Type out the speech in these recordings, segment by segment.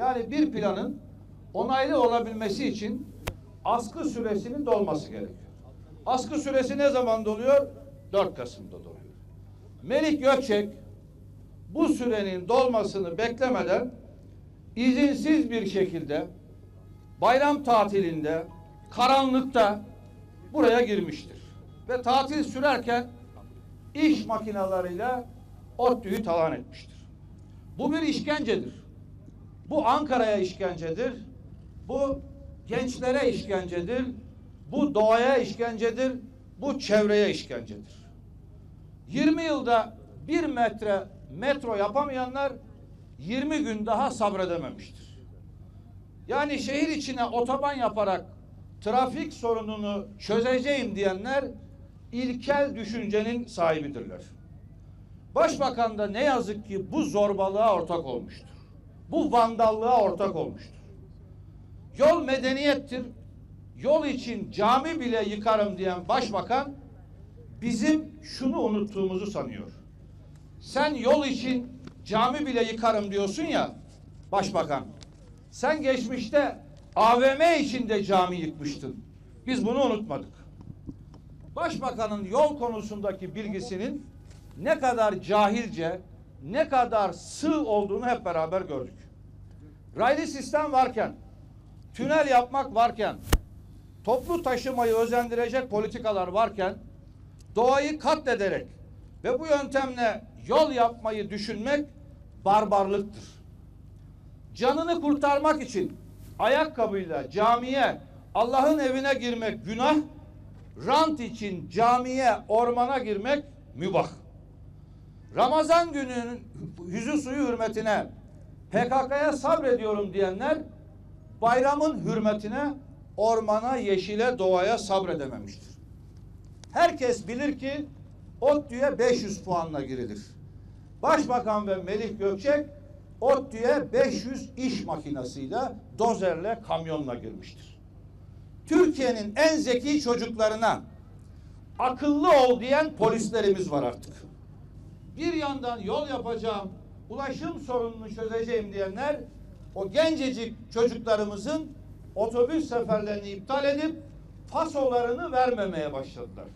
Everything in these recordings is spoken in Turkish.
Yani bir planın onaylı olabilmesi için askı süresinin dolması gerekiyor. Askı süresi ne zaman doluyor? 4 Kasım'da doluyor. Melik Gökçek bu sürenin dolmasını beklemeden izinsiz bir şekilde bayram tatilinde karanlıkta buraya girmiştir. Ve tatil sürerken iş makinalarıyla ODTÜ'yü talan etmiştir. Bu bir işkencedir. Bu Ankara'ya işkencedir. Bu gençlere işkencedir. Bu doğaya işkencedir. Bu çevreye işkencedir. 20 yılda bir metre metro yapamayanlar 20 gün daha sabredememiştir. Yani şehir içine otoban yaparak trafik sorununu çözeceğim diyenler ilkel düşüncenin sahibidirler. Başbakan da ne yazık ki bu zorbalığa ortak olmuştur. Bu vandallığa ortak olmuştur. Yol medeniyettir. Yol için cami bile yıkarım diyen başbakan bizim şunu unuttuğumuzu sanıyor. Sen yol için cami bile yıkarım diyorsun ya başbakan. Sen geçmişte AVM içinde cami yıkmıştın. Biz bunu unutmadık. Başbakanın yol konusundaki bilgisinin ne kadar cahilce, ne kadar sığ olduğunu hep beraber gördük. Raylı sistem varken, tünel yapmak varken, toplu taşımayı özendirecek politikalar varken, doğayı katlederek ve bu yöntemle yol yapmayı düşünmek barbarlıktır. Canını kurtarmak için ayakkabıyla camiye, Allah'ın evine girmek günah, rant için camiye, ormana girmek mübah. Ramazan gününün yüzü suyu hürmetine PKK'ya sabrediyorum diyenler bayramın hürmetine ormana, yeşile, doğaya sabredememiştir. Herkes bilir ki ODTÜ'ye 500 puanla girilir. Başbakan ve Melih Gökçek ODTÜ'ye 500 iş makinesiyle, dozerle, kamyonla girmiştir. Türkiye'nin en zeki çocuklarına akıllı ol diyen polislerimiz var artık. Bir yandan yol yapacağım, ulaşım sorununu çözeceğim diyenler o gencecik çocuklarımızın otobüs seferlerini iptal edip fasolarını vermemeye başladılar.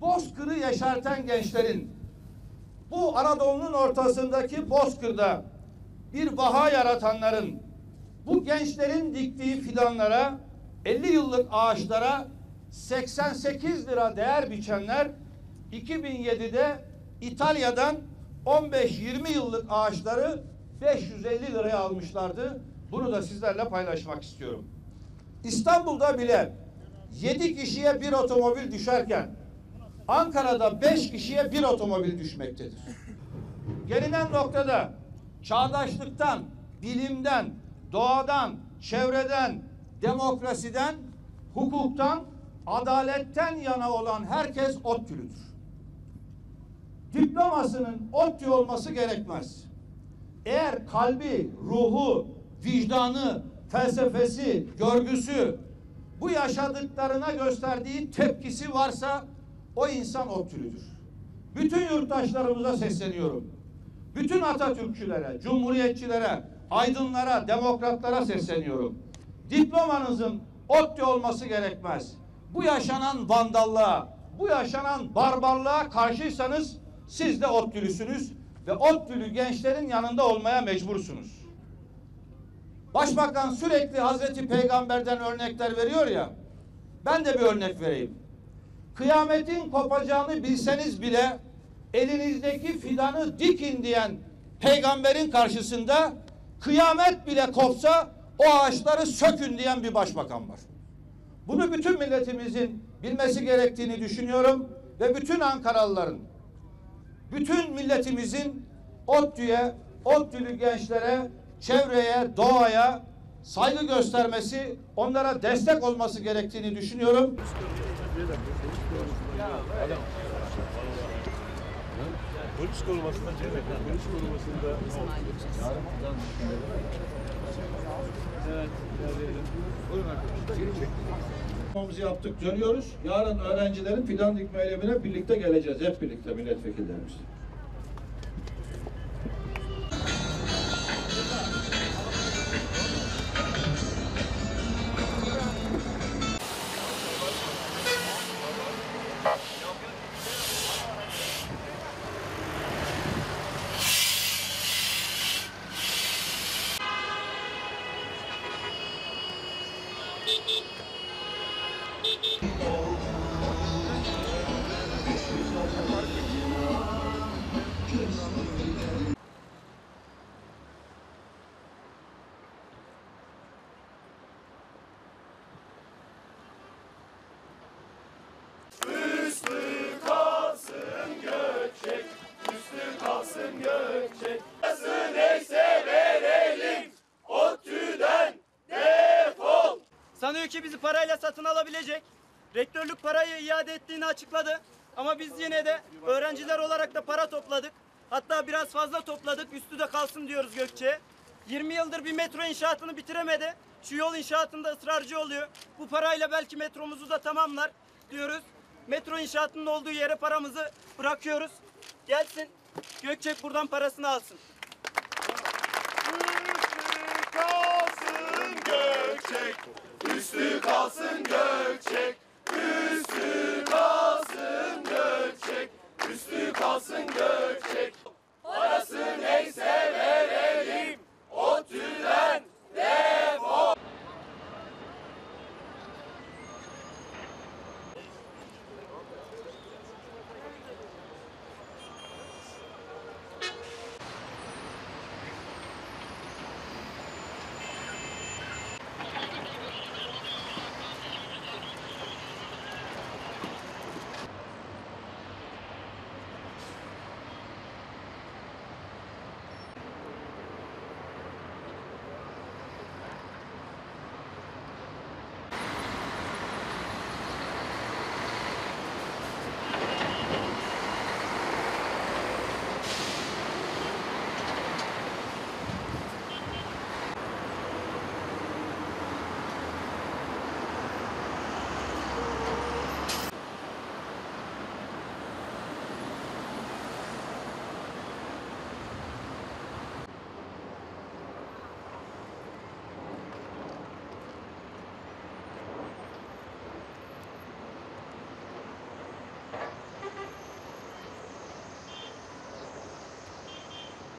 Bozkır'ı yaşartan gençlerin bu Anadolu'nun ortasındaki Bozkır'da bir vaha yaratanların bu gençlerin diktiği fidanlara 50 yıllık ağaçlara 88 lira değer biçenler 2007'de İtalya'dan 15-20 yıllık ağaçları 550 liraya almışlardı. Bunu da sizlerle paylaşmak istiyorum. İstanbul'da bile 7 kişiye bir otomobil düşerken Ankara'da 5 kişiye bir otomobil düşmektedir. Gelinen noktada çağdaşlıktan, bilimden, doğadan, çevreden, demokrasiden, hukuktan, adaletten yana olan herkes ODTÜ'lüdür. Diplomasının ODTÜ olması gerekmez. Eğer kalbi, ruhu, vicdanı, felsefesi, görgüsü bu yaşadıklarına gösterdiği tepkisi varsa o insan ODTÜ'lüdür. Bütün yurttaşlarımıza sesleniyorum. Bütün Atatürkçülere, Cumhuriyetçilere, aydınlara, demokratlara sesleniyorum. Diplomanızın ODTÜ olması gerekmez. Bu yaşanan vandallığa, bu yaşanan barbarlığa karşıysanız siz de ODTÜ'lüsünüz ve ODTÜ'lü gençlerin yanında olmaya mecbursunuz. Başbakan sürekli Hazreti Peygamber'den örnekler veriyor ya. Ben de bir örnek vereyim. Kıyametin kopacağını bilseniz bile elinizdeki fidanı dikin diyen peygamberin karşısında kıyamet bile kopsa o ağaçları sökün diyen bir başbakan var. Bunu bütün milletimizin bilmesi gerektiğini düşünüyorum ve bütün Ankaralıların, bütün milletimizin ODTÜ'ye, ODTÜ'lü gençlere, çevreye, doğaya saygı göstermesi, onlara destek olması gerektiğini düşünüyorum. Polis korumasında polis korumasında Konumuzu yaptık, dönüyoruz. Yarın öğrencilerin fidan dikme eylemine birlikte geleceğiz. Hep birlikte milletvekillerimiz. Gökçe'yi bizi parayla satın alabilecek. Rektörlük parayı iade ettiğini açıkladı. Ama biz yine de öğrenciler olarak da para topladık. Hatta biraz fazla topladık. Üstü de kalsın diyoruz Gökçe'ye. 20 yıldır bir metro inşaatını bitiremedi. Şu yol inşaatında ısrarcı oluyor. Bu parayla belki metromuzu da tamamlar diyoruz. Metro inşaatının olduğu yere paramızı bırakıyoruz. Gelsin Gökçek buradan parasını alsın.